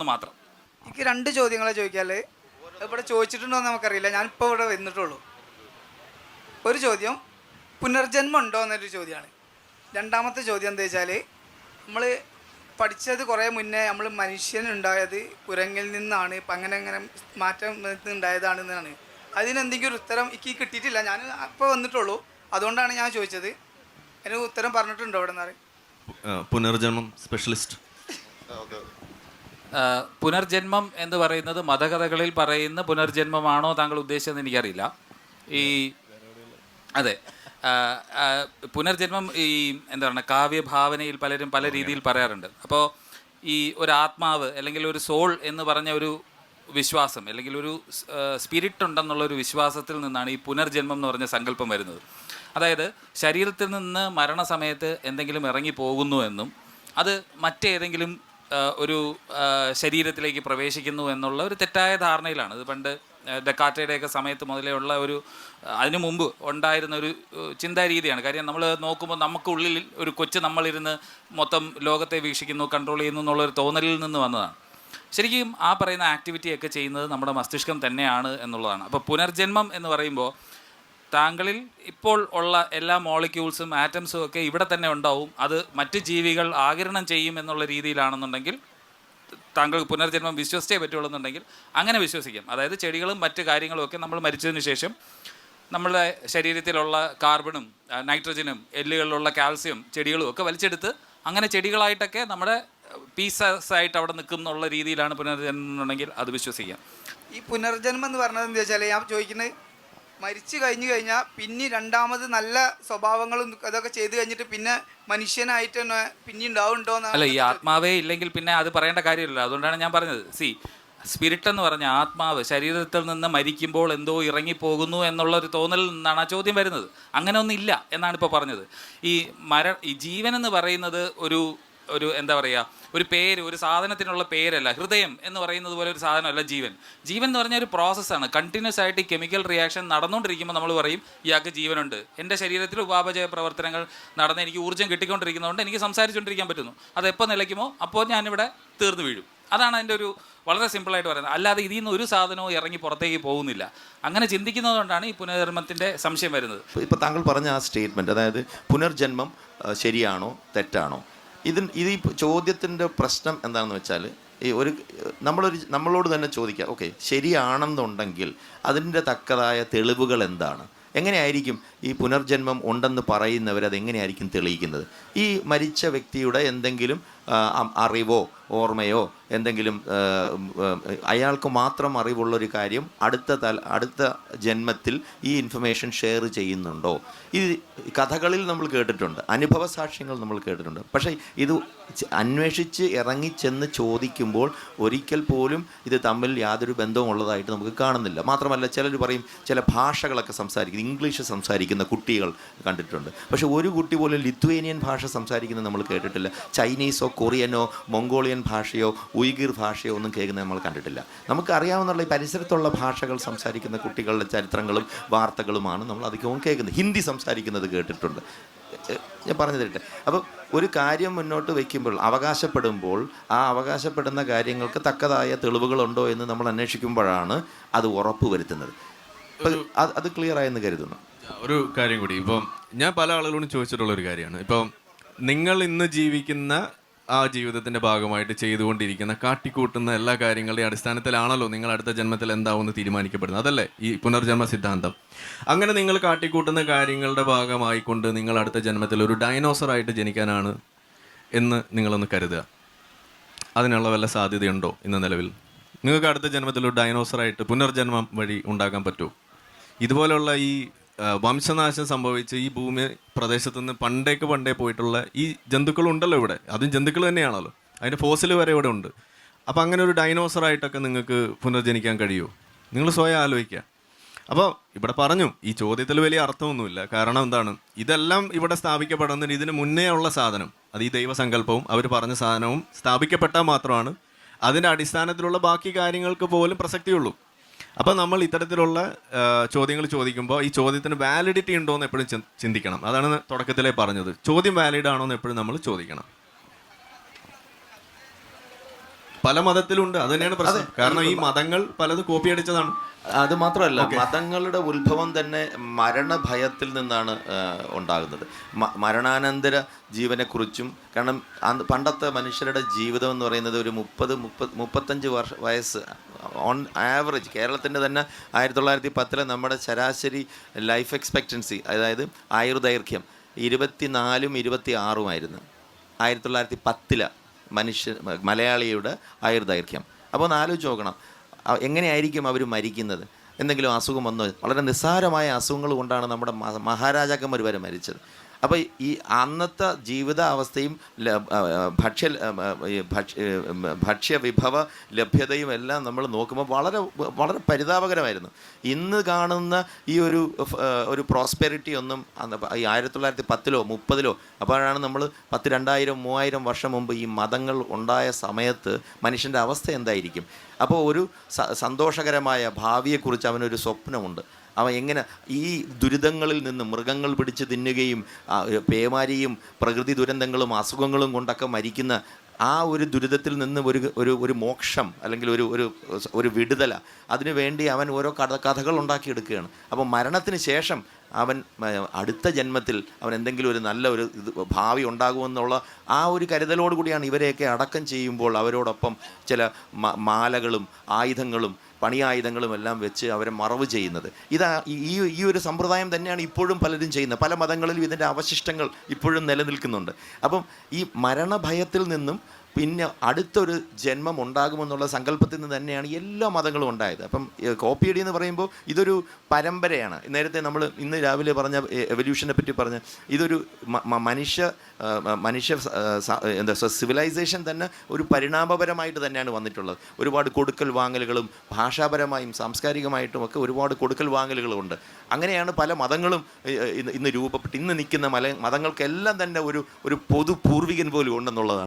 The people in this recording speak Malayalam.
എന്ന് മാത്രം. എനിക്ക് രണ്ട് ചോദ്യങ്ങളെ ചോദിക്കാൽ. ഇവിടെ ചോദിച്ചിട്ടുണ്ടോ എന്ന് നമുക്കറിയില്ല. ഞാനിപ്പോൾ ഇവിടെ വന്നിട്ടുള്ളൂ. ഒരു ചോദ്യം പുനർജന്മം ഉണ്ടോ എന്നൊരു ചോദ്യമാണ്. രണ്ടാമത്തെ ചോദ്യം എന്താ വെച്ചാൽ നമ്മൾ പഠിച്ചത് കുറേ മുന്നേ നമ്മൾ മനുഷ്യനുണ്ടായത് കുരങ്ങിൽ നിന്നാണ് ഇപ്പം അങ്ങനെ അങ്ങനെ മാറ്റം ഉണ്ടായതാണെന്നാണ് അതിനെന്തെങ്കിലും ഒരു ഉത്തരം എനിക്ക് കിട്ടിയിട്ടില്ല. ഞാൻ അപ്പോൾ വന്നിട്ടുള്ളൂ. അതുകൊണ്ടാണ് ഞാൻ ചോദിച്ചത്. അതിന് ഉത്തരം പറഞ്ഞിട്ടുണ്ടോ ഇവിടെ നിന്ന് പുനർജന്മം സ്പെഷ്യലിസ്റ്റ്. പുനർജന്മം എന്ന് പറയുന്നത് മതകഥകളിൽ പറയുന്ന പുനർജന്മമാണോ താങ്കൾ ഉദ്ദേശിച്ചതെന്ന് എനിക്കറിയില്ല. ഈ അതെ. പുനർജന്മം ഈ എന്താ പറയുക കാവ്യഭാവനയിൽ പലരും പല രീതിയിൽ പറയാറുണ്ട്. അപ്പോൾ ഈ ഒരു ആത്മാവ് അല്ലെങ്കിൽ ഒരു സോൾ എന്ന് പറഞ്ഞ ഒരു വിശ്വാസം അല്ലെങ്കിൽ ഒരു സ്പിരിറ്റ് ഉണ്ടെന്നുള്ള ഒരു വിശ്വാസത്തിൽ നിന്നാണ് ഈ പുനർജന്മം എന്ന് പറഞ്ഞ സങ്കല്പം വരുന്നത്. അതായത് ശരീരത്തിൽ നിന്ന് മരണസമയത്ത് എന്തെങ്കിലും ഇറങ്ങി പോകുന്നു എന്നും അത് മറ്റേതെങ്കിലും ഒരു ശരീരത്തിലേക്ക് പ്രവേശിക്കുന്നു എന്നുള്ള ഒരു തെറ്റായ ധാരണയിലാണ്. ഇത് പണ്ട് ഡക്കാറ്റയുടെയൊക്കെ സമയത്ത് മുതലേ ഉള്ള ഒരു അതിനു മുമ്പ് ഉണ്ടായിരുന്ന ഒരു ചിന്താരീതിയാണ് ചിന്താ രീതിയാണ്. കാര്യം നമ്മൾ നോക്കുമ്പോൾ നമുക്കുള്ളിൽ ഒരു കൊച്ച് നമ്മളിരുന്ന് മൊത്തം ലോകത്തെ വീക്ഷിക്കുന്നു കൺട്രോൾ ചെയ്യുന്നു എന്നുള്ളൊരു തോന്നലിൽ നിന്ന് വന്നതാണ്. ശരിക്കും ആ പറയുന്ന ആക്ടിവിറ്റിയൊക്കെ ചെയ്യുന്നത് നമ്മുടെ മസ്തിഷ്കം തന്നെയാണ് എന്നുള്ളതാണ്. അപ്പോൾ പുനർജന്മം എന്ന് പറയുമ്പോൾ താങ്കളിൽ ഇപ്പോൾ ഉള്ള എല്ലാ മോളിക്യൂൾസും ആറ്റംസും ഒക്കെ ഇവിടെ തന്നെ ഉണ്ടാവും. അത് മറ്റ് ജീവികൾ ആകിരണം ചെയ്യും എന്നുള്ള രീതിയിലാണെന്നുണ്ടെങ്കിൽ താങ്കൾ പുനർജന്മം വിശ്വസിച്ചേ പറ്റുള്ളൂ എന്നുണ്ടെങ്കിൽ അങ്ങനെ വിശ്വസിക്കാം. അതായത് ചെടികളും മറ്റ് കാര്യങ്ങളും ഒക്കെ നമ്മൾ മരിച്ചതിന് ശേഷം നമ്മുടെ ശരീരത്തിലുള്ള കാർബണും നൈട്രജനും എല്ലുകളിലുള്ള കാൽസ്യം ചെടികളും ഒക്കെ വലിച്ചെടുത്ത് അങ്ങനെ ചെടികളായിട്ടൊക്കെ നമ്മുടെ പീസസ് ആയിട്ട് അവിടെ നിൽക്കും എന്നുള്ള രീതിയിലാണ് പുനർജന്മം എന്നുണ്ടെങ്കിൽ അത് വിശ്വസിക്കാം. ഈ പുനർജന്മം എന്ന് പറഞ്ഞത് എന്താ വെച്ചാൽ ഞാൻ ചോദിക്കുന്നത് മരിച്ചു കഴിഞ്ഞു കഴിഞ്ഞാൽ പിന്നെ രണ്ടാമത് നല്ല സ്വഭാവങ്ങളും അതൊക്കെ ചെയ്തു കഴിഞ്ഞിട്ട് പിന്നെ മനുഷ്യനായിട്ട് തന്നെ പിന്നെ ഉണ്ടാവുണ്ടോ അല്ല ഈ ആത്മാവേ ഇല്ലെങ്കിൽ പിന്നെ അത് പറയേണ്ട കാര്യമില്ല അതുകൊണ്ടാണ് ഞാൻ പറഞ്ഞത്. സി സ്പിരിറ്റ് എന്ന് പറഞ്ഞ ആത്മാവ് ശരീരത്തിൽ നിന്ന് മരിക്കുമ്പോൾ എന്തോ ഇറങ്ങിപ്പോകുന്നു എന്നുള്ള ഒരു തോന്നലിൽ നിന്നാണ് ആ ചോദ്യം വരുന്നത്. അങ്ങനെ ഒന്നും ഇല്ല എന്നാണ് ഇപ്പോൾ പറഞ്ഞത്. ഈ മര ഈ ജീവൻ എന്ന് പറയുന്നത് ഒരു ഒരു എന്താ പറയുക ഒരു പേര് ഒരു സാധനത്തിനുള്ള പേരല്ല ഹൃദയം എന്ന് പറയുന്നത് പോലെ ഒരു സാധനമല്ല ജീവൻ. ജീവൻ എന്ന് പറഞ്ഞാൽ ഒരു പ്രോസസ്സാണ് കണ്ടിന്യൂസ് ആയിട്ട് കെമിക്കൽ റിയാക്ഷൻ നടന്നുകൊണ്ടിരിക്കുമ്പോൾ നമ്മൾ പറയും ഇയാൾക്ക് ജീവനുണ്ട്. എന്റെ ശരീരത്തിൽ ഉപാപചയ പ്രവർത്തനങ്ങൾ നടന്ന് എനിക്ക് ഊർജം കിട്ടിക്കൊണ്ടിരിക്കുന്നതുകൊണ്ട് എനിക്ക് സംസാരിച്ചുകൊണ്ടിരിക്കാൻ പറ്റുന്നു. അത് എപ്പോൾ നിലയ്ക്കുമോ? അപ്പോൾ ഞാനിവിടെ തീർന്നു വീഴും. അതാണ് അതിന്റെ ഒരു വളരെ സിമ്പിളായിട്ട് പറയുന്നത്. അല്ലാതെ ഇതിൽ നിന്ന് ഒരു സാധനവും ഇറങ്ങി പുറത്തേക്ക് പോകുന്നില്ല. അങ്ങനെ ചിന്തിക്കുന്നതുകൊണ്ടാണ് ഈ പുനർജന്മത്തിന്റെ സംശയം വരുന്നത്. ഇപ്പോൾ താങ്കൾ പറഞ്ഞ ആ സ്റ്റേറ്റ്മെന്റ് അതായത് പുനർജന്മം ശരിയാണോ തെറ്റാണോ? ഇതിൻ ഇത് ഈ ചോദ്യത്തിന്റെ പ്രശ്നം എന്താണെന്ന് വെച്ചാൽ ഈ ഒരു നമ്മളൊരു നമ്മളോട് തന്നെ ചോദിക്കുക ഓക്കെ ശരിയാണെന്നുണ്ടെങ്കിൽ അതിന്റെ തക്കതായ തെളിവുകൾ എന്താണ്? എങ്ങനെയായിരിക്കും ഈ പുനർജന്മം ഉണ്ടെന്ന് പറയുന്നവർ അത് എങ്ങനെയായിരിക്കും തെളിയിക്കുന്നത്? ഈ മരിച്ച വ്യക്തിയുടെ എന്തെങ്കിലും അറിവോ ഓർമ്മയോ എന്തെങ്കിലും അയാൾക്ക് മാത്രം അറിവുള്ളൊരു കാര്യം അടുത്ത തല അടുത്ത ജന്മത്തിൽ ഈ ഇൻഫർമേഷൻ ഷെയർ ചെയ്യുന്നുണ്ടോ? ഈ കഥകളിൽ നമ്മൾ കേട്ടിട്ടുണ്ട് അനുഭവ സാക്ഷ്യങ്ങൾ നമ്മൾ കേട്ടിട്ടുണ്ട്. പക്ഷേ ഇത് അന്വേഷിച്ച് ഇറങ്ങിച്ചെന്ന് ചോദിക്കുമ്പോൾ ഒരിക്കൽ പോലും ഇത് തമ്മിൽ യാതൊരു ബന്ധവും ഉള്ളതായിട്ട് നമുക്ക് കാണുന്നില്ല. മാത്രമല്ല ചിലർ പറയും ചില ഭാഷകളൊക്കെ സംസാരിക്കുന്നത് ഇംഗ്ലീഷ് സംസാരിക്കുന്ന കുട്ടികൾ കണ്ടിട്ടുണ്ട്. പക്ഷേ ഒരു കുട്ടി പോലും ലിത്വേനിയൻ ഭാഷ സംസാരിക്കുന്നത് നമ്മൾ കേട്ടിട്ടില്ല. ചൈനീസോ കൊറിയനോ മംഗോളിയൻ ഭാഷയോ ഉയ്ഗിർ ഭാഷയോ ഒന്നും കേൾക്കുന്നത് നമ്മൾ കണ്ടിട്ടില്ല. നമുക്ക് അറിയാവുന്ന ഈ പരിസരത്തുള്ള ഭാഷകൾ സംസാരിക്കുന്ന കുട്ടികളുടെ ചരിത്രങ്ങളും വാർത്തകളുമാണ് നമ്മൾ അധികവും കേൾക്കുന്നത്. ഹിന്ദി സംസാരിക്കുന്നത് കേട്ടിട്ടുണ്ട്. ഞാൻ പറഞ്ഞു തരട്ടെ അപ്പോൾ ഒരു കാര്യം മുന്നോട്ട് വയ്ക്കുമ്പോൾ അവകാശപ്പെടുമ്പോൾ ആ അവകാശപ്പെടുന്ന കാര്യങ്ങൾക്ക് തക്കതായ തെളിവുകളുണ്ടോ എന്ന് നമ്മൾ അന്വേഷിക്കുമ്പോഴാണ് അത് ഉറപ്പ് വരുത്തുന്നത് അത് അത് ക്ലിയർ ആയെന്ന് കരുതുന്നു ഒരു കാര്യം കൂടി. ഇപ്പം ഞാൻ പല ആളുകളോടും ചോദിച്ചിട്ടുള്ള ഒരു കാര്യമാണ്. ഇപ്പം നിങ്ങൾ ഇന്ന് ജീവിക്കുന്ന ആ ജീവിതത്തിന്റെ ഭാഗമായിട്ട് ചെയ്തുകൊണ്ടിരിക്കുന്ന കാട്ടിക്കൂട്ടുന്ന എല്ലാ കാര്യങ്ങളുടെയും അടിസ്ഥാനത്തിലാണല്ലോ നിങ്ങൾ അടുത്ത ജന്മത്തിൽ എന്താവുമെന്ന് തീരുമാനിക്കപ്പെടുന്നത്. അതല്ലേ? ഈ പുനർജന്മ സിദ്ധാന്തം. അങ്ങനെ നിങ്ങൾ കാട്ടിക്കൂട്ടുന്ന കാര്യങ്ങളുടെ ഭാഗമായിക്കൊണ്ട് നിങ്ങൾ അടുത്ത ജന്മത്തിൽ ഒരു ഡൈനോസർ ആയിട്ട് ജനിക്കാനാണ് എന്ന് നിങ്ങളൊന്ന് കരുതുക. അതിനുള്ള വല്ല സാധ്യതയുണ്ടോ ഇന്ന് നിലവിൽ? നിങ്ങൾക്ക് അടുത്ത ജന്മത്തിൽ ഒരു ഡൈനോസറായിട്ട് പുനർജന്മം വഴി ഉണ്ടാക്കാൻ പറ്റുമോ? ഇതുപോലെയുള്ള ഈ വംശനാശം സംഭവിച്ച് ഈ ഭൂമി പ്രദേശത്ത് നിന്ന് പണ്ടേക്ക് പണ്ടേ പോയിട്ടുള്ള ഈ ജന്തുക്കൾ ഉണ്ടല്ലോ ഇവിടെ. അതും ജന്തുക്കൾ തന്നെയാണല്ലോ. അതിന്റെ ഫോസിൽ വരെ ഇവിടെ ഉണ്ട്. അപ്പോൾ അങ്ങനെ ഒരു ഡൈനോസർ ഡൈനോസറായിട്ടൊക്കെ നിങ്ങൾക്ക് പുനർജനിക്കാൻ കഴിയുമോ? നിങ്ങൾ സ്വയം ആലോചിക്കുക. അപ്പോൾ ഇവിടെ പറഞ്ഞു ഈ ചോദ്യത്തിൽ വലിയ അർത്ഥമൊന്നുമില്ല. കാരണം എന്താണ്? ഇതെല്ലാം ഇവിടെ സ്ഥാപിക്കപ്പെടുന്നതിന് ഇതിന് മുന്നേ ഉള്ള സാധനം. അത് ഈ ദൈവസങ്കല്പവും അവർ പറഞ്ഞ സാധനവും സ്ഥാപിക്കപ്പെട്ടാൽ മാത്രമാണ് അതിന്റെ അടിസ്ഥാനത്തിലുള്ള ബാക്കി കാര്യങ്ങൾക്ക് പോലും പ്രസക്തിയുള്ളൂ. അപ്പോൾ നമ്മൾ ഇത്തരത്തിലുള്ള ചോദ്യങ്ങൾ ചോദിക്കുമ്പോൾ ഈ ചോദ്യത്തിന് വാലിഡിറ്റി ഉണ്ടോ എന്ന് എപ്പോഴും ചിന്തിക്കണം. അതാണ് തുടക്കത്തിലേ പറഞ്ഞത്. ചോദ്യം വാലിഡ് ആണോ എന്ന് എപ്പോഴും നമ്മൾ ചോദിക്കണം. പല മതത്തിലുണ്ട്. അത് തന്നെയാണ് പ്രശ്നം. കാരണം ഈ മതങ്ങൾ പലത് കോപ്പി അടിച്ചതാണ്. അത് മാത്രമല്ല മതങ്ങളുടെ ഉത്ഭവം തന്നെ മരണഭയത്തിൽ നിന്നാണ് ഉണ്ടാകുന്നത്. മരണാനന്തര ജീവനെക്കുറിച്ചും കാരണം അന്ന് പണ്ടത്തെ മനുഷ്യരുടെ ജീവിതം എന്ന് പറയുന്നത് ഒരു മുപ്പത് മുപ്പത് മുപ്പത്തഞ്ച് വർഷ വയസ്സ് ഓൺ ആവറേജ് കേരളത്തിന്റെ തന്നെ ആയിരത്തി തൊള്ളായിരത്തി പത്തിലെ നമ്മുടെ ശരാശരി ലൈഫ് എക്സ്പെക്റ്റൻസി അതായത് ആയുർദൈർഘ്യം ഇരുപത്തിനാലും ഇരുപത്തി ആറുമായിരുന്നു ആയിരത്തി തൊള്ളായിരത്തി പത്തിലെ മനുഷ്യ മലയാളിയുടെ ആയുർദൈർഘ്യം. അപ്പോൾ ഒന്ന് ആലോചിച്ച് നോക്കണം. എങ്ങനെയായിരിക്കും അവർ മരിക്കുന്നത്? എന്തെങ്കിലും അസുഖം വന്നോ? വളരെ നിസ്സാരമായ അസുഖങ്ങൾ കൊണ്ടാണ് നമ്മുടെ മഹാരാജാക്കന്മാർ വരെ മരിച്ചത്. അപ്പോൾ ഈ അന്നത്തെ ജീവിതാവസ്ഥയും ഭക്ഷ്യ ഭക്ഷ്യ വിഭവ ലഭ്യതയും എല്ലാം നമ്മൾ നോക്കുമ്പോൾ വളരെ വളരെ പരിതാപകരമായിരുന്നു. ഇന്ന് കാണുന്ന ഈ ഒരു ഒരു പ്രോസ്പെരിറ്റി ഒന്നും ഈ ആയിരത്തി തൊള്ളായിരത്തി പത്തിലോ മുപ്പതിലോ അപ്പോഴാണ് നമ്മൾ പത്ത് രണ്ടായിരം മൂവായിരം വർഷം മുമ്പ് ഈ മതങ്ങൾ ഉണ്ടായ സമയത്ത് മനുഷ്യന്റെ അവസ്ഥ എന്തായിരിക്കും? അപ്പോൾ ഒരു സന്തോഷകരമായ ഭാവിയെക്കുറിച്ച് അവനൊരു സ്വപ്നമുണ്ട്. അവൻ എങ്ങനെ ഈ ദുരിതങ്ങളിൽ നിന്ന് മൃഗങ്ങൾ പിടിച്ച് തിന്നുകയും പേമാരിയും പ്രകൃതി ദുരന്തങ്ങളും അസുഖങ്ങളും കൊണ്ടൊക്കെ മരിക്കുന്ന ആ ഒരു ദുരിതത്തിൽ നിന്ന് ഒരു ഒരു ഒരു മോക്ഷം അല്ലെങ്കിൽ ഒരു ഒരു ഒരു വിടുതല അതിനു വേണ്ടി അവൻ ഓരോ കഥ കഥകൾ ഉണ്ടാക്കിയെടുക്കുകയാണ്. അപ്പോൾ മരണത്തിന് ശേഷം അവൻ അടുത്ത ജന്മത്തിൽ അവൻ എന്തെങ്കിലും ഒരു നല്ല ഒരു ഇത് ഭാവി ഉണ്ടാകുമെന്നുള്ള ആ ഒരു കരുതലോടുകൂടിയാണ് ഇവരെയൊക്കെ അടക്കം ചെയ്യുമ്പോൾ അവരോടൊപ്പം ചില മാലകളും ആയുധങ്ങളും പണിയായുധങ്ങളും എല്ലാം വെച്ച് അവരെ മറവ് ചെയ്യുന്നത്. ഇതാ ഈ- ഈ ഒരു സമ്പ്രദായം തന്നെയാണ് ഇപ്പോഴും പലരും ചെയ്യുന്നത്. പല മതങ്ങളിലും ഇതിന്റെ അവശിഷ്ടങ്ങൾ ഇപ്പോഴും നിലനിൽക്കുന്നുണ്ട്. അപ്പം ഈ മരണഭയത്തിൽ നിന്നും പിന്നെ അടുത്തൊരു ജന്മം ഉണ്ടാകുമെന്നുള്ള സങ്കല്പത്തിൽ നിന്ന് തന്നെയാണ് എല്ലാ മതങ്ങളും ഉണ്ടായത്. അപ്പം കോപ്പി കോപ്പിയടി എന്ന് പറയുമ്പോൾ ഇതൊരു പരമ്പരയാണ്. നേരത്തെ നമ്മൾ ഇന്ന് രാവിലെ പറഞ്ഞ എവല്യൂഷനെ പറ്റി പറഞ്ഞ ഇതൊരു മനുഷ്യ മനുഷ്യ എന്താ സിവിലൈസേഷൻ തന്നെ ഒരു പരിണാമപരമായിട്ട് തന്നെയാണ് വന്നിട്ടുള്ളത്. ഒരുപാട് കൊടുക്കൽ വാങ്ങലുകളും ഭാഷാപരമായും സാംസ്കാരികമായിട്ടും ഒക്കെ ഒരുപാട് കൊടുക്കൽ വാങ്ങലുകളുമുണ്ട് അങ്ങനെയാണ് പല മതങ്ങളും ഇന്ന് രൂപപ്പെട്ട് ഇന്ന് നിൽക്കുന്ന മല മതങ്ങൾക്കെല്ലാം തന്നെ ഒരു ഒരു പൊതു പൂർവികൻ പോലും ഉണ്ടെന്നുള്ളതാണ്.